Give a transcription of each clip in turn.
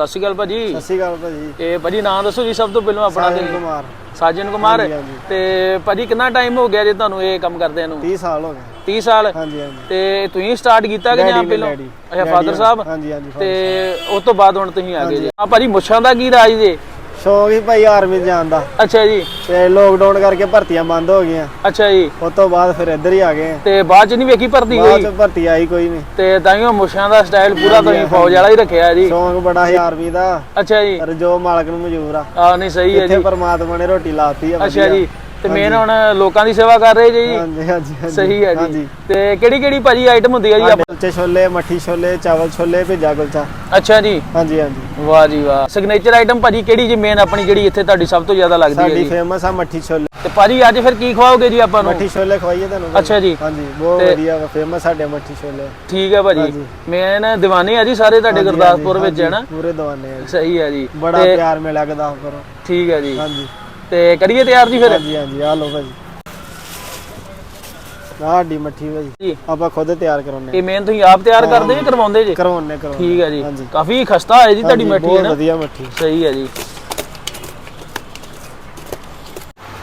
ਸਤਿ ਸ਼੍ਰੀ ਅਕਾਲ ਭਾਜੀ। ਸਤਿ ਸ਼੍ਰੀ ਅਕਾਲ ਭਾਜੀ। ਤੇ ਭਾਜੀ ਨਾਮ ਦੱਸੋ ਜੀ ਸਭ ਤੋਂ ਪਹਿਲਾਂ ਆਪਣਾ ਸਾਜਨ ਕੁਮਾਰ। ਸਾਜਨ ਕੁਮਾਰ। ਹਾਂਜੀ, ਹਾਂਜੀ। ਤੇ ਭਾਜੀ ਕਿੰਨਾ ਟਾਈਮ ਹੋ ਗਿਆ ਜੇ ਤੁਹਾਨੂੰ ਇਹ ਕੰਮ ਕਰਦਿਆਂ ਨੂੰ? 30 ਸਾਲ ਹੋ ਗਏ। 30 ਸਾਲ? ਹਾਂਜੀ ਹਾਂਜੀ। ਤੇ ਤੁਸੀਂ ਸਟਾਰਟ ਕੀਤਾ ਕਿ ਜਾਂ ਨੇ, ਪਹਿਲਾਂ। ਅੱਛਾ ਫਾਦਰ। ਸਾਹਿਬ? ਹਾਂਜੀ ਹਾਂਜੀ ਤੇ ਉਸ ਤੋਂ ਬਾਅਦ ਹੁਣ ਤੁਸੀਂ ਆ ਗਏ ਜੀ। ਆ ਭਾਜੀ ਮੁੱਛਾਂ ਦਾ ਕੀ ਰਾਜ ਜੇ? ਸ਼ੌਕ ਹੀ ਭਾਈ ਆਰਮੀ ਜਾਣ ਦਾ। ਅੱਛਾ ਜੀ। ਤੇ ਲੋਕਡਾਊਨ ਕਰਕੇ ਭਰਤੀਆਂ ਬੰਦ ਹੋ ਗਈਆਂ। ਅੱਛਾ ਜੀ। ਉਸ ਤੋਂ ਬਾਅਦ ਫਿਰ ਇੱਧਰ ਹੀ ਆ ਗਏ। ਤੇ ਬਾਅਦ ਚ ਨਹੀਂ ਵੇਖੀ ਭਰਤੀ ਬਾਅਦ ਹੋਈ ਚ ਭਰਤੀ ਆਈ ਕੋਈ ਨਹੀਂ। ਤੇ ਤਾਈਓ ਮੁੱਛਾਂ ਦਾ ਸਟਾਈਲ ਪੂਰਾ ਤੁਸੀਂ ਫੌਜ ਵਾਲਾ ਹੀ ਰੱਖਿਆ ਜੀ। ਸ਼ੌਕ ਬੜਾ ਸੀ ਆਰਮੀ ਦਾ। ਅੱਛਾ ਜੀ। ਪਰ ਜੋ ਮਾਲਕ ਨੂੰ ਮਨਜ਼ੂਰ ਆ। ਆ ਨਹੀਂ ਸਹੀ ਹੈ ਇੱਥੇ ਜੀ। ਪਰਮਾਤਮਾ ਨੇ ਰੋਟੀ ਲਾਤੀ ਆ ਅੱਛਾ ਵਧੀਆ। ਜੀ। ਤੇ ਮੇਨ ਹੁਣ ਲੋਕਾਂ ਦੀ ਸੇਵਾ ਕਰ ਰਹੇ ਜੀ। ਹਾਂਜੀ ਹਾਂਜੀ ਹਾਂਜੀ। ਸਹੀ ਹੈ ਜੀ। ਤੇ ਕਿਹੜੀ ਕਿਹੜੀ ਭਾਜੀ ਆਈਟਮ ਹੁੰਦੀ ਹੈ ਜੀ ਸਾਡੇ ਕੁਲਚੇ ਛੋਲੇ ਮੱਠੀ ਛੋਲੇ ਚਾਵਲ ਛੋਲੇ ਭੇਜਾ ਕੁਲਚਾ। ਅੱਛਾ ਜੀ। ਹਾਂਜੀ ਹਾਂਜੀ। ਵਾਹ ਜੀ ਵਾਹ। ਸਿਗਨੇਚਰ ਆਈਟਮ ਭਾਜੀ ਕਿਹੜੀ ਜੀ ਮੇਨ ਆਪਣੀ ਜਿਹੜੀ ਇੱਥੇ ਤੁਹਾਡੀ ਸਭ ਤੋਂ ਜ਼ਿਆਦਾ ਲੱਗਦੀ ਹੈ ਸਾਡੀ ਫੇਮਸ ਆ ਮੱਠੀ ਛੋਲੇ। ਤੇ ਭਾਜੀ ਅੱਜ ਫਿਰ ਕੀ ਖਵਾਓਗੇ ਜੀ ਆਪਾਂ ਨੂੰ? ਮੱਠੀ ਛੋਲੇ ਖਵਾਈਏ ਤੁਹਾਨੂੰ ਅੱਛਾ ਜੀ। ਹਾਂਜੀ ਬਹੁਤ ਵਧੀਆ ਫੇਮਸ ਸਾਡੇ ਮੱਠੀ ਛੋਲੇ। ਠੀਕ ਹੈ ਭਾਜੀ। ਮੇਨ ਦੀਵਾਨੇ ਆ ਜੀ ਸਾਰੇ ਤੁਹਾਡੇ ਗੁਰਦਾਸਪੁਰ ਵਿੱਚ ਹੈ ਨਾ? ਪੂਰੇ ਦਵਾਨੇ ਆ। ਸਹੀ ਹੈ ਜੀ। ਬੜਾ ਪਿਆਰ ਮਿਲਿਆ ਗੁਰਦਾਸਪੁਰੋਂ ਠੀਕ ਹੈ ਜੀ। ਹਾਂਜੀ। ਤੇ ਕਰੀਏ ਤਿਆਰ ਜੀ ਫਿਰ? ਹਾਂਜੀ ਹਾਂਜੀ ਆ ਲਓ ਭਾਜੀ। ਆਹ ਮੱਠੀ ਭਾਜੀ। ਜੀ। ਆਪਾਂ ਖੁਦ ਤਿਆਰ ਕਰਾਉਨੇ ਇਹ ਮੇਨ ਤੁਸੀਂ ਆਪ ਤਿਆਰ ਕਰਦੇ ਜੀ ਕਰਵਾਉਂਦੇ ਜੀ? ਕਰਵਾਉਨੇ ਕਰਵਾਉਨੇ ਠੀਕ ਹੈ ਜੀ। ਹਾਂਜੀ। ਕਾਫੀ ਖਸਤਾ ਹੈ ਜੀ ਤੁਹਾਡੀ ਹਾਂਜੀ, ਮਿੱਠੀ ਹੈ ਬਹੁਤ ਨਾ? ਵਧੀਆ ਮੱਠੀ। ਸਹੀ ਹੈ ਜੀ।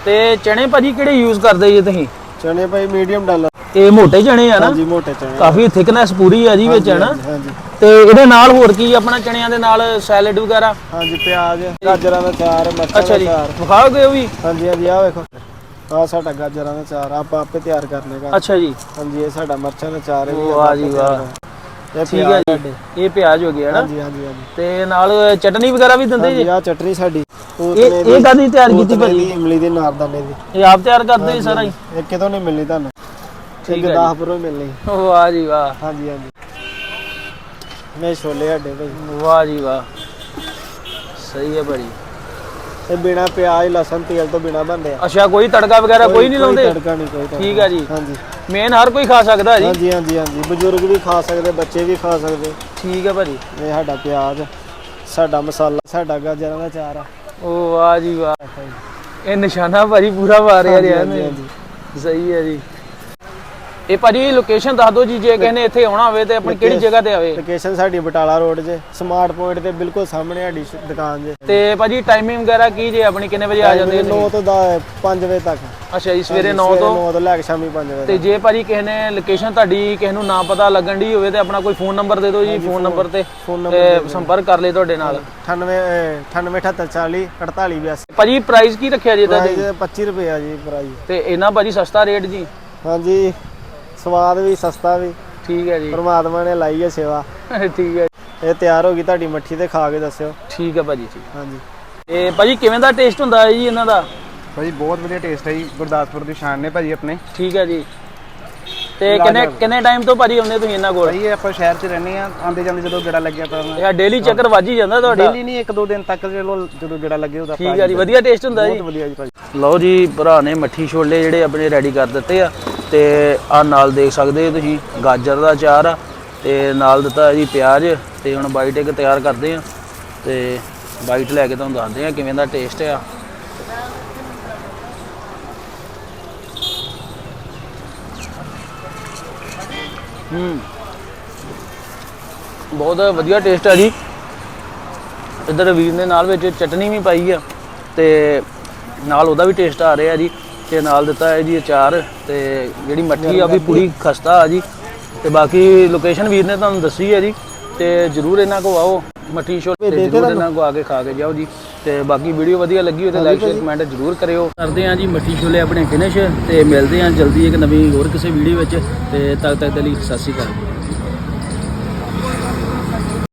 ਤੇ ਚਣੇ ਭਾਜੀ ਕਿਹੜੇ ਯੂਜ਼ ਕਰਦੇ ਜੀ ਤੁਸੀਂ? ਚਨੇ ਭਾਈ ਮੀਡੀਅਮ ਡਾਲਰ। ਇਹ ਮੋਟੇ ਚਣੇ ਆ ਨਾ? ਹਾਂਜੀ ਮੋਟੇ ਚਨੇ ਕਾਫੀ ਥਿਕਨੈਸ ਪੂਰੀ ਆ ਜੀ ਵਿੱਚ ਹੈ ਨਾ? ਹਾਂਜੀ। ਤੇ ਇਹਦੇ ਨਾਲ ਹੋਰ ਕੀ ਆਪਣਾ ਚਣਿਆਂ ਦੇ ਨਾਲ ਸੈਲਡ ਵਗੈਰਾ? ਹਾਂਜੀ ਪਿਆਜ਼ ਗਾਜਰਾਂ ਦਾ ਚਾਰ ਮਿਰਚਾਂ ਅੱਛਾ ਦਾ ਜੀ। ਚਾਰ। ਵਿਖਾਓਗੇ ਉਹ ਵੀ? ਹਾਂਜੀ ਹਾਂਜੀ ਆ ਵੇਖੋ। ਆ ਸਾਡਾ ਗਾਜਰਾਂ ਦਾ ਚਾਰ ਆਪਾਂ ਆਪੇ ਤਿਆਰ ਕਰ ਲੇਗਾ ਅੱਛਾ ਜੀ। ਹਾਂਜੀ ਇਹ ਸਾਡਾ ਮਿਰਚਾਂ ਦਾ ਚਾਰ ਹੈ ਵੀ ਵਾਹ ਆਪਾਂ ਜੀ ਵਾਹ। ਇਹ ਠੀਕ ਹੈ ਪਿਆਜ਼ ਜੀ। ਇਹ ਪਿਆਜ਼ ਹੋ ਗਿਆ ਨਾ ਹਾਂਜੀ ਹਾਂਜੀ ਹਾਂਜੀ। ਤੇ ਨਾਲ ਚਟਨੀ ਵਗੈਰਾ ਵੀ ਦਿੰਦੇ ਜੀ? ਹਾਂਜੀ ਆ ਚਟਨੀ ਸਾਡੀ। ਇਹ ਇਹ ਕਾਦੀ ਤਿਆਰ ਕੀਤੀ ਭਾਜੀ? ਇਮਲੀ ਦੀ ਨਾਰਦਾਨੇ ਦੀ। ਇਹ ਆਪ ਤਿਆਰ ਕਰਦੇ ਜੀ ਸਾਰਾ ਹੀ? ਇਹ ਕਿਤੋਂ ਨਹੀਂ ਮਿਲਣੀ ਤੁਹਾਨੂੰ? ਠੀਕ ਠੀਕ ਹੈ ਜੀ। 10 ਪਰੋਂ ਮਿਲਣੀ। ਵਾਹ ਜੀ ਵਾਹ। ਹਾਂਜੀ ਹਾਂਜੀ। ਮੈਂ ਛੋਲੇ ਹੱਡੇ ਭਾਈ। ਵਾਹ ਜੀ ਵਾਹ। ਸਹੀ ਹੈ ਭਾਜੀ। ਇਹ ਬਿਨਾ ਪਿਆਜ਼ ਲਸਣ ਤੇਲ ਤੋਂ ਬਿਨਾ ਬਣਦੇ ਆ। ਅੱਛਾ ਕੋਈ ਤੜਕਾ ਵਗੈਰਾ ਕੋਈ ਨਹੀਂ ਲਾਉਂਦੇ? ਤੜਕਾ ਨਹੀਂ ਕੋਈ ਤੜਕਾ ਠੀਕ ਹੈ ਜੀ। ਹਾਂਜੀ। ਮੇਨ ਹਰ ਕੋਈ ਖਾ ਸਕਦਾ ਜੀ। ਹਾਂਜੀ ਹਾਂਜੀ ਹਾਂਜੀ। ਬਜ਼ੁਰਗ ਵੀ ਖਾ ਸਕਦੇ ਬੱਚੇ ਵੀ ਖਾ ਸਕਦੇ। ਠੀਕ ਹੈ ਭਾਜੀ। ਇਹ ਸਾਡਾ ਪਿਆਜ਼ ਸਾਡਾ ਮਸਾਲਾ ਸਾਡਾ ਗਾਜਰਾਂ ਦਾ ਚਾਰ ਆ। ਉਹ ਵਾਹ ਜੀ ਵਾਹ। ਇਹ ਨਿਸ਼ਾਨਾ ਭਾਜੀ ਪੂਰਾ ਮਾਰਿਆ ਰਿਹਾ ਹਾਂਜੀ, ਨੇ ਸਹੀ ਹੈ ਜੀ। ਇਹ ਭਾਜੀ ਲੋਕੇਸ਼ਨ ਦੱਸ ਦਿਓ ਜੀ ਜੇ ਨੇ ਇੱਥੇ ਆਉਣਾ ਹੋਵੇ ਤੇ ਆਪਣੀ ਕਿਹੜੀ ਜਗ੍ਹਾ ਤੇ ਆਵੇ? ਲੋਕੇਸ਼ਨ ਸਾਡੀ ਬਟਾਲਾ ਰੋਡ 'ਚ ਸਮਾਰਟ ਪੁਆਇੰਟ ਦੇ ਬਿਲਕੁਲ ਸਾਹਮਣੇ ਸਾਡੀ ਸ਼- ਦੁਕਾਨ ਜੇ। ਤੇ ਭਾਜੀ ਟਾਈਮਿੰਗ ਵਗੈਰਾ ਕੀ ਜੇ ਆਪਣੀ ਕਿੰਨੇ ਵਜੇ ਆ ਜਾਂਦੇ 9 ਤੋਂ 5 ਵਜੇ ਤੱਕ। ਅੱਛਾ ਜੀ ਸਵੇਰੇ 9 ਤੋਂ? 9 ਤੋਂ ਲੈ ਕੇ ਸ਼ਾਮੀ 5 ਵਜੇ ਤੇ ਜੇ ਭਾਜੀ ਕਿਸੇ ਨੇ ਲੋਕੇਸ਼ਨ ਤੁਹਾਡੀ ਕਿਸੇ ਨੂੰ ਨਾ ਪਤਾ ਲੱਗਣ ਦੀ ਹੋਵੇ ਤੇ ਆਪਣਾ ਕੋਈ ਫੋਨ ਨੰਬਰ ਦੇ ਦਿਓ ਜੀ ਫੋਨ ਨੰਬਰ ਤੇ ਤੇ ਸੰਪਰਕ ਕਰ ਲਈ ਤੁਹਾਡੇ ਨਾਲ। 98 98 48 82 ਭਾਜੀ ਪ੍ਰਾਈਸ ਕੀ ਰੱਖਿਆ ਜੀ ਤੁਹਾਡੇ ਪ੍ਰਾਈਸ 25 ਰੁਪਏ ਆ ਜੀ ਪ੍ਰਾਈਸ ਤੇ ਇਹਨਾਂ ਭਾਜੀ ਸਸਤਾ ਰੇਟ ਜੀ? ਹਾਂਜੀ। ਸਵਾਦ ਵੀ ਸਸਤਾ ਵੀ। ਠੀਕ ਹੈ ਜੀ। ਪਰਮਾਤਮਾ ਨੇ ਲਾਈ ਹੈ ਸੇਵਾ। ਠੀਕ ਹੈ। ਇਹ ਤਿਆਰ ਹੋ ਗਈ ਤੁਹਾਡੀ ਮੱਠੀ ਤੇ ਖਾ ਕੇ ਦੱਸਿਓ। ਠੀਕ ਹੈ ਭਾਜੀ ਠੀਕ। ਹਾਂਜੀ। ਇਹ ਭਾਜੀ ਕਿਵੇਂ ਦਾ ਟੇਸਟ ਹੁੰਦਾ ਹੈ ਜੀ ਇਹਨਾਂ ਦਾ? ਭਾਜੀ ਬਹੁਤ ਵਧੀਆ ਟੇਸਟ ਹੈ ਜੀ। ਗੁਰਦਾਸਪੁਰ ਦੀ ਸ਼ਾਨ ਨੇ ਭਾਜੀ ਆਪਣੇ। ਠੀਕ ਹੈ ਜੀ। ਤੇ ਕਿੰਨੇ ਕਿੰਨੇ ਟਾਈਮ ਤੋਂ ਭਾਜੀ ਆਉਂਦੇ ਤੁਸੀਂ ਇਹਨਾਂ ਕੋਲ? ਭਾਜੀ ਇਹ ਆਪਾਂ ਸ਼ਹਿਰ 'ਚ ਰਹਿੰਦੇ ਆ ਆਂਦੇ ਜਾਂਦੇ ਜਦੋਂ ਗੇੜਾ ਲੱਗਿਆ ਤਾਂ ਇਹ ਡੇਲੀ ਚੱਕਰ ਵੱਜ ਹੀ ਜਾਂਦਾ ਤੁਹਾਡਾ। ਡੇਲੀ ਨਹੀਂ ਇੱਕ ਦੋ ਦਿਨ ਤੱਕ ਚਲੋ ਜਦੋਂ ਗੇੜਾ ਲੱਗੇ ਉਹਦਾ ਠੀਕ ਹੈ ਜੀ ਵਧੀਆ ਟੇਸਟ ਹੁੰਦਾ ਜੀ। ਬਹੁਤ ਵਧੀਆ ਜੀ ਭਾਜੀ। ਲਓ ਜੀ ਭਰਾ ਨੇ ਮੱਠੀ ਛੋਲੇ ਜਿਹੜੇ ਆਪਣੇ ਰੈਡੀ ਕਰ ਦਿੱਤੇ ਆ। ਤੇ ਆ ਨਾਲ ਦੇਖ ਸਕਦੇ ਹੋ ਤੁਸੀਂ, ਗਾਜਰ ਦਾ ਅਚਾਰ ਆ, ਤੇ ਨਾਲ ਦਿੱਤਾ ਜੀ ਪਿਆਜ਼, ਤੇ ਹੁਣ ਬਾਈਟ ਇੱਕ ਤਿਆਰ ਕਰਦੇ ਆ, ਤੇ ਬਾਈਟ ਲੈ ਕੇ ਤੁਹਾਨੂੰ ਦੱਸਦੇ ਆ ਕਿਵੇਂ ਦਾ ਟੇਸਟ ਆ। ਹੂੰ। ਬਹੁਤ ਵਧੀਆ ਟੇਸਟ ਆ ਜੀ। ਇੱਧਰ ਵੀਰ ਨੇ ਨਾਲ ਵਿੱਚ ਚਟਨੀ ਵੀ ਪਾਈ ਆ, ਤੇ ਨਾਲ ਉਹਦਾ ਵੀ ਟੇਸਟ ਆ ਰਿਹਾ ਜੀ ਤੇ ਨਾਲ ਦਿੱਤਾ ਹੈ ਜੀ ਅਚਾਰ ਤੇ ਜਿਹੜੀ ਮੱਠੀ ਆ ਵੀ ਪੂਰੀ ਖਸਤਾ ਆ ਜੀ। ਤੇ ਬਾਕੀ ਲੋਕੇਸ਼ਨ ਵੀਰ ਨੇ ਤੁਹਾਨੂੰ ਦੱਸੀ ਹੈ ਜੀ ਤੇ ਜਰੂਰ ਇਹਨਾਂ ਕੋ ਆਓ ਮੱਠੀ ਸ਼ੋ ਤੇ ਜਰੂਰ ਇਹਨਾਂ ਕੋ ਆ ਕੇ ਖਾ ਕੇ ਜਾਓ ਜੀ। ਤੇ ਬਾਕੀ ਵੀਡੀਓ ਵਧੀਆ ਲੱਗੀ ਹੋਵੇ ਤੇ ਲਾਈਕ ਸ਼ੇਅਰ ਕਮੈਂਟ ਜਰੂਰ ਕਰਿਓ। ਕਰਦੇ ਆ ਜੀ ਮੱਠੀ ਛੋਲੇ ਆਪਣੇ ਫਿਨਿਸ਼ ਤੇ ਮਿਲਦੇ ਆ ਜਲਦੀ ਇੱਕ ਨਵੀਂ ਹੋਰ ਕਿਸੇ ਵੀਡੀਓ ਵਿੱਚ ਤੇ ਤਦ ਤੱਕ ਦੇ ਲਈ ਸਤਿ ਸ਼੍ਰੀ ਅਕਾਲ।